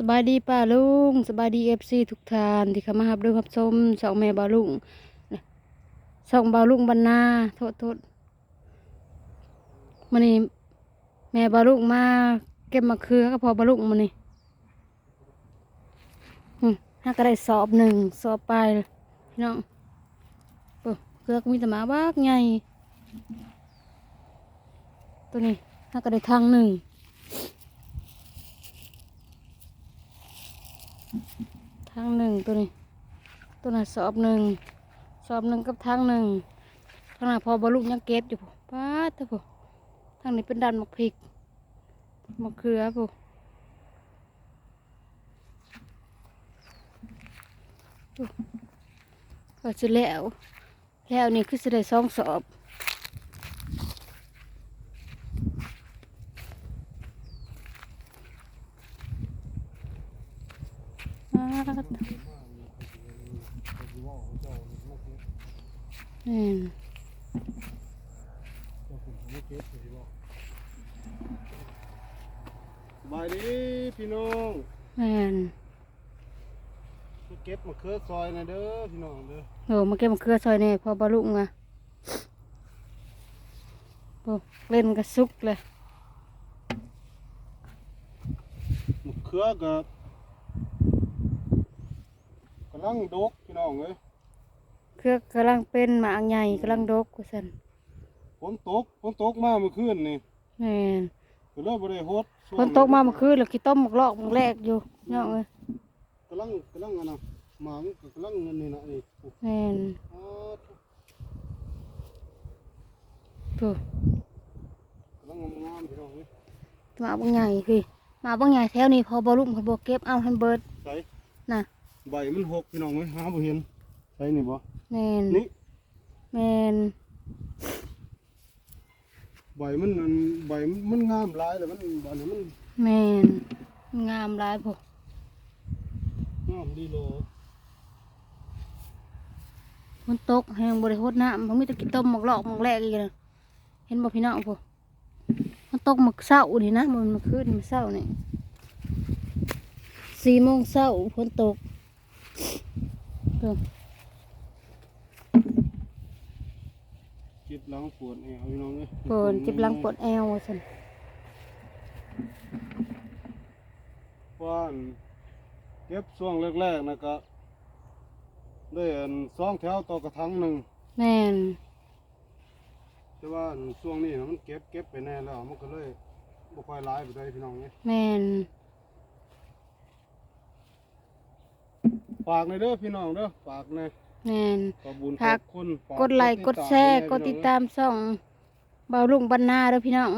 สบายดีป้าลุงสบายดีเอฟซีทุกท่านที่เข้ามารับดูรับชมสองแม่บาลุงสองบาลุงบรรณาโทษโทษมันนี่แม่บาลุงมาเก็บมะเขือก็พอบาลุงมันนี่ถ้าก็ได้สอบหนึ่งสอบไปพี่น้องเกลือกมีแต่หมาบ้ากใหญ่ตัวนี้ถ้าก็ได้ทางหนึ่ง ทางหนึ่งตัวนี้ ตัวนั้นสอบหนึ่งสอบหนึ่งกับทางหนึ่งทางนั้นพอบรรลุยังเก็บอยู่ป้าเถอะทางนี้เป็นดันมะพริกมะเขือพูดูก็จะแล้วแล้วนี่คือจะได้สองสอบป๊าด อืมสบายดีพี่น้องแม่นมาเก็บมะเขือซอยหนะเด้อพี่น้องเด้อโหมาเก็บมะเขือซอยแน่พอบรรลุงอะโอ้เล่นกระซุกเลยมะเขือกับกำลังดกพี่น้องเอ้ยเครือกำลังเป็นหมากใหญ่กำลังดกว่าสันฝนตกฝนตกมาเมื่อคืนนี่แม่นก็เลยบ่ได้ฮดช่วงฝนตกมาเมื่อคืนแล้วขี้ต้มหมกลอกหมกแรกอยู่เนาะเอ้ยกำลังกำลังอันน่ะหมามันก็กำลังอันนี่นะนี่แม่นอ๋อถูกกำลังงามๆพี่น้องเอ้ยหมาบางใหญ่พี่หมาบางใหญ่แถวนี้พอบรรลุเขาบอกเก็บเอาให้เบิดใส่น่ะ ใบมันหกพี่น้องเอ้ยหาบ่เห็นใส่นี่บ่ แม่นนี่แม่นใบมันอันใบมันมันงามหลายแล้วมันบานนี้มันแม่นงามหลายพวกงามดีโลฝนตกแห้งบริโภคน้ำมันมีแต่ขี้ต้มหมกลอกหมกแรกอีกนะเห็นบ่พี่น้องพวกมันตกหมกเศร้านี่นะมันมันคืนมันเศร้านี่สี่โมงเศร้าฝนตกเพิ่ม เจ็บหลังปวดแอวพี่น้องเอ้ยปวดเจ็บหลังปวดแอวสันว่านเก็บช่วงแรกๆนะก็ได้อันสองแถวต่อกระถางหนึ่งแม่นแต่ว่าอันช่วงนี้นะมันเก็บเก็บไปแน่แล้วมันก็เลยบ่ค่อยร้ายไปได้พี่น้องเนี่ยแม่นฝากในอยเด้อพี่น้องเด้อฝากในอย แม่น ขอบุญขฝาอกบคุณฝากกดไลค์กดแชร์กดติดตามช่องเบาลุงบรรณาเด้อพี่น้อง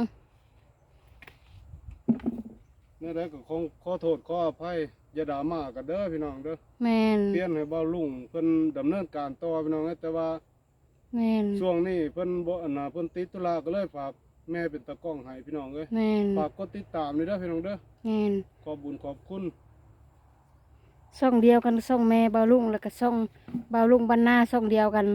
เนี่ยได้ก็คงขอโทษขออภัยอย่าด่ามากันเด้อพี่น้องเด้อแม่นเปลี่ยนให้เบาลุงเพิ่นดำเนินการต่อพี่น้องเอ้ยแต่ว่าแม่นช่วงนี้เพิ่นบ่อันน่ะเพิ่นติดธุระก็เลยฝากแม่เป็นตากล้องให้พี่น้องเอ้ยแม่นฝากกดติดตามนี่เด้อพี่น้องเด้อแม่น ขอบุญขอบคุณ ช่องเดียวกันช่องแม่เบาลุงแล้วก็ช่องเบาลุงบรรณาช่องเดียวกัน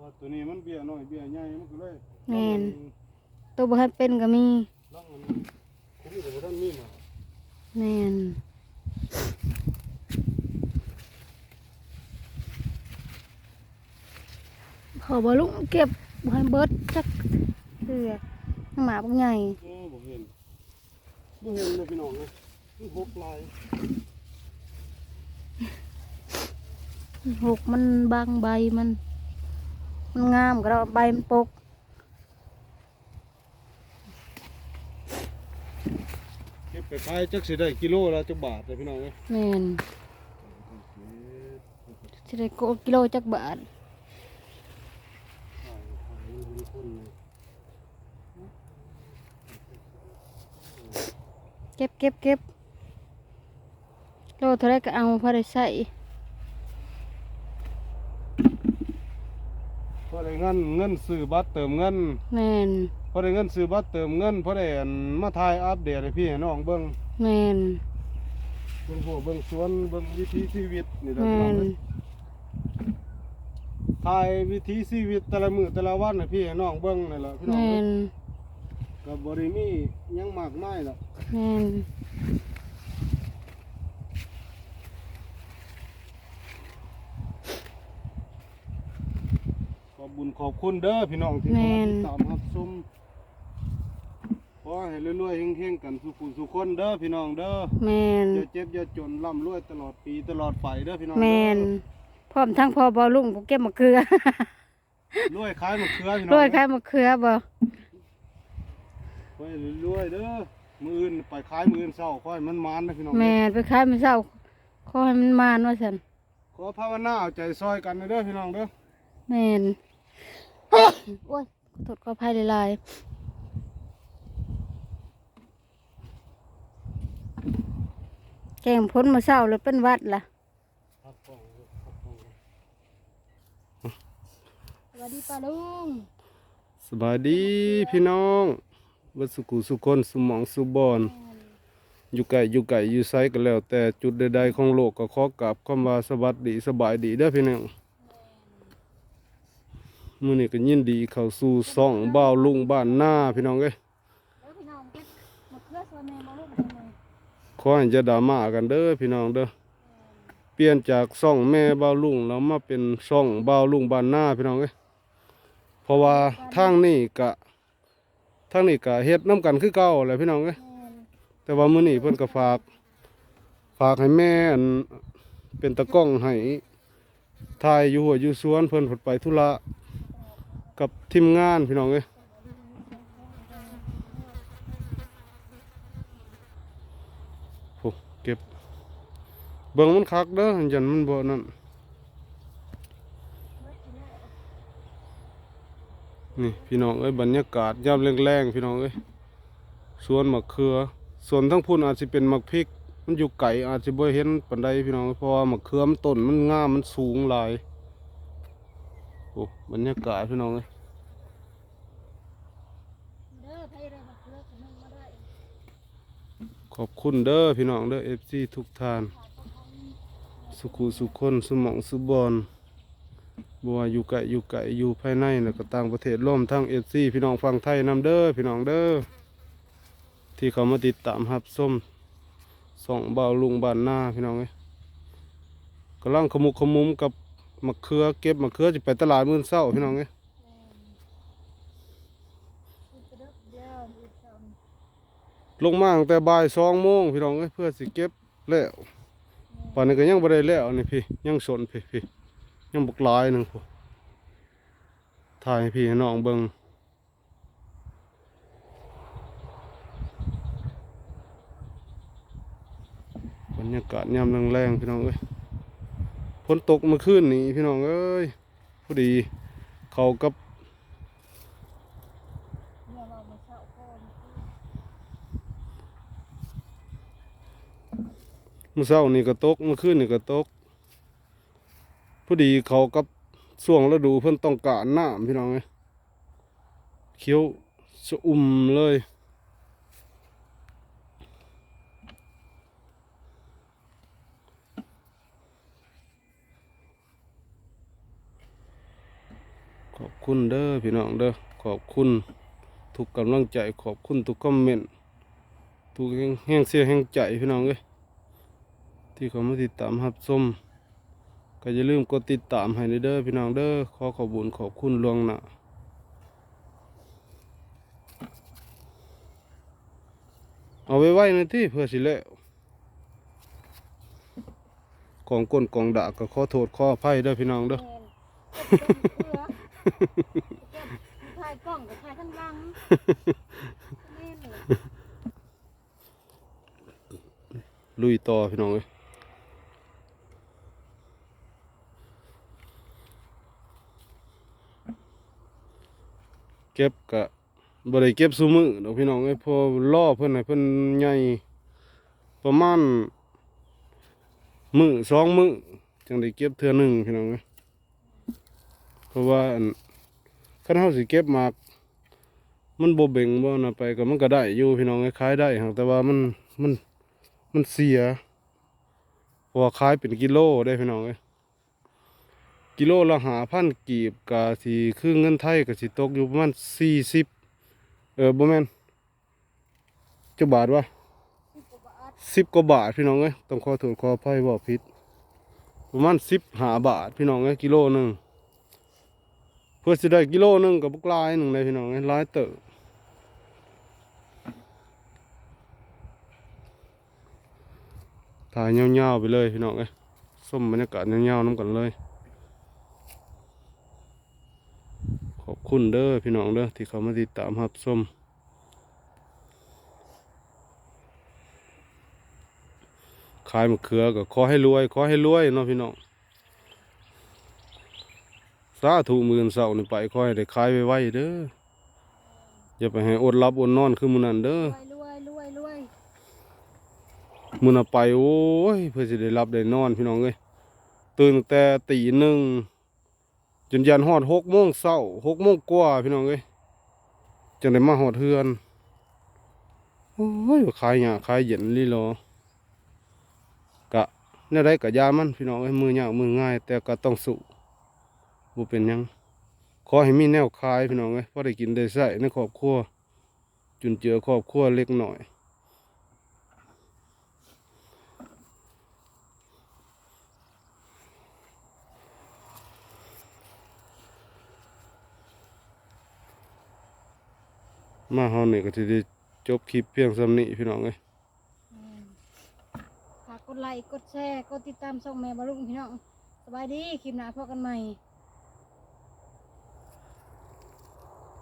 ว่าตัวนี้มันเบี้ยน้อยเบี้ยใหญ่มันก็เลยแม่น ตัวบ่ทันเป็นก็มี ลองอันนี้ผมก็บ่ทันมีมา แม่นพอบลุงเก็บบ่ให้เบิดจักเถื่อหมาบางใหญ่โอ้บ่เห็นบ่เห็นเลยพี่น้องเลยมันหกลายหกมันบางใบมัน มันงามก็เราใบมันปก เก็บ ไปขายจักสิได้กิโลละจักบาทเลยพี่น้องเอ้ยแม่นจะได้โกกิโลจักบาทเก็บเก็บเก็บโลเท่าไรก็เอาพอได้ใส่ พอได้ เงินเงินซื้อบัตรเติมเงินแมนพอได้เงินซื้อบัตรเติมเงินพอได้อันมาถ่ายอัปเดตให้พี่ให้น้องเบิ่งแมนเบิ่งพวกเบิ่งสวนเบิ่งวิถีชีวิตนี่แหละแมพี่น้องนเอ้ยถ่ายวิถีชีวิตแต่ละมื้อแต่ละวันให้พี่ให้น้องเบิ่งนี่แหละพี่แมน้องเอ้ยนก็บ่ได้มีหยังมากมายหรอกแมน ขอบบุญขอบคุณเด้อพี่น้องที่แมคอยนติดตามรับชมขอให้รวยๆเฮงๆกันสุขุสุขคนเด้อพี่น้องเด้อแมนอย่าเจ็บอย่าจนร่ำรวยตลอดปีตลอดไปเด้อพี่น้องแมเด้อนพร้อมทั้งพ่อบอลุงบ่เก็บมะเขือรวยขายมะเขือพี่น้องรวยขายมะเขือบ่ไปรวยๆเด้อมื้ออื่นไปขายมื้ออื่นเช้าค่อยมันมานนะพี่น้องแมนไปขายมื้อเช้าขอให้มันมานว่าซั่นขอภาวนาเอาใจซอยกันเด้อพี่น้องเด้อแมน โอ้ยขอโทษขออภัยหลายๆแกงพ้นมื้อเช้าเลยเป็นหวัดล่ะสวัสดีป้าลุงสบายดีพี่น้องวัดสุขุสุคนสุหมองสุบอนอยู่ไกลอยู่ไกลอยู่ไซก็แล้ว แต่จุดใดๆของโลกก็ขอกราบคำว่าสวัสดีสบายดีเด้อพี่น้อง มือนี้ก็ยินดีเข้าสู่ซ่องบ้าวลุงบ้านหน้าพี่น้องเอ้ยเด้อพี่น้องเก็บมะเขือโซนขอให้จะดรามากันเด้อพี่น้องเด้อเปลี่ยนจากซ่องแม่บ้าวลุงแล้วมาเป็นซ่องบ้าวลุงบ้านหน้าพี่น้องเอ้ยเพราะว่าทางนี้ก็ทางนี้ก็เฮ็ดน้ำกันคือเก่าแหละพี่น้องเอ้ยแม่นแต่ว่ามื้อนี้เพิ่นก็ฝากฝากให้แม่อันเป็นตะก้องให้ถ่ายอยู่หัวอยู่สวนเพิ่นเพิ่นไปธุระ กับทีมงานพี่น้องเอ้ยโอ้เก็บ เบิ่งมันคักเด้อยันมันบ่นั่นนี่พี่น้องเอ้ยบรรยากาศยามแรงๆพี่น้องเอ้ยสวนมะเขือส่วนทั้งพุ่นอาจจะเป็นมะพริก มันอยู่ไก่อาจจะบ่เห็นปานใดพี่น้องเพราะว่ามะเขือมันต้นมันงามมันสูงหลาย อ้บรรยากาศพี่น้องเอ้ยขอบคุณเด้อพี่น้องเด้อ FC ทุกทาน สุขุสุขคนสมองสุบอนบัวอยู่ไกลอยู่ไกลอยู่ภายในแล้วก็ต่างประเทศร่วมทั้ง FC พี่น้องฟังไทยนำเด้อพี่น้องเด้อที่เขามาติดตามรับส้มส่องเบาลุงบานหน้าพี่น้องเอ้ยกำลังขมุกขมุมกับ มะเขือเก็บมะเขือจะไปตลาดมื้อเช้าพี่น้องเงี้ยวอีกสองลงมาตั้งแต่บ่ายสองโมงพี่น้องเอ้ยเพื่อสิเก็บแล้วป่านนี้ก็ยังบ่ได้แล้วนี่พี่ยังสนพี่พี่ยังบกลายหนึ่งพูถ่ายให้พี่น้องเบิ่งบรรยากาศยามแรงๆพี่น้องเอ้ย ฝนตกเมื่อคืนนี้พี่น้องเอ้ยพอดี เขากับเมื่อเช้านี่ก็ตกเมื่อคืนนี่ก็ตกพอดีเขากับช่วงฤดูเพิ่นต้องการน้ำพี่น้องไงเขียวสะอุ่มเลย คุณเด้อพี่น้องเด้อขอบคุณทุกกำลังใจขอบคุณทุกคอมเมนต์ทุกแห่งเสียแห่งใจพี่น้องเอ้ยที่เขามาติดตามรับชมก็อย่าลืมกดติดตามให้เด้อพี่น้องเด้อขอขอบุญขอบคุณล่วงหน้าเอาไว้ไว้ในที่เพื่อสิแล้วกองก้นกองดาก็ขอโทษขออภัยเด้อพี่น้องเด้อ ถ่ายกล้องกับถ่ายข้างหลังแม่นเลยลุยต่อพี่น้องเอ้ยเก็บกะบ่ได้เก็บซุมือดอกพี่น้องเอ้ยพอล่อเพิ่นให้เพิ่นใหญ่ประมาณมือสองมือจังได้เก็บเทื่อหนึ่งพี่น้องเอ้ย ราะว่าอันคันเฮาสิเก็บมากมันโบเบ่งบ่นะไปก็มันก็ได้อยู่พี่น้องขายได้แต่ว่ามันมันมันเสียเพราะว่าขายเป็นกิโลได้พี่น้องเอ้ยกิโลละหาพันกีบก็สิคือเงินไทยก็สิตกอยู่ประมาณ40เออบ่แมนจะบาทวะ10กว่าบาทพี่น้องเอ้ยต้องขอโทษขออภัยบอกผิดประมาณ15บหาบาทพี่น้องเอ้ยกิโลหนึ่ง พื่อสิได้กิโลหนึงก็บ่กลายหนึ่งเลยพี่น้องเอ้ลายเติบถ่ายเงาวๆไปเลยพี่น้องเอ้ส้มบรรยากาศเงาวๆน้ำกันเลย ขอบคุณเด้อพี่น้องเด้อที่เขามาติดตามรับส้มขายมะเขือก็ขอให้รวยขอให้รวยเนาะพี่น้อง สาธุหมื่นเสานี่ไปขอให้ได้ขายไวๆเด้ออย่าไปให้อดรับอดนอนคือมื้อนั้นเด้อรวยรวยรวยรวยมื้อน่ะไปโอ้ยเพื่อสิได้รับได้นอนพี่น้องเอ้ยตื่นตั้งแต่ตีหนึ่งจนยันฮอดหกโมงเช้าหกโมงกว่าพี่น้องเอ้ยจังได้มาฮอดเฮือนโอ้ยขายหยาขายเย็นลีหรอกะแนวใดกะยามันพี่น้องเอ้ยมือยากมือง่าย แต่ก็ต้องสู้ บ่เป็นยังขอให้มีแนวขายพี่น้องเอ้ยพอได้กินได้ใช้ในครอบครัวจุนเจือครอบครัวเล็กหน้อยมาเฮานี่ก็สิได้จบคลิปเพียงสำนี้พี่น้องเอ้ยฝากกดไลค์กดแชร์กดติดตามช่องแม่บาลุงพี่น้องสบายดีคลิปหน้าพบกันใหม่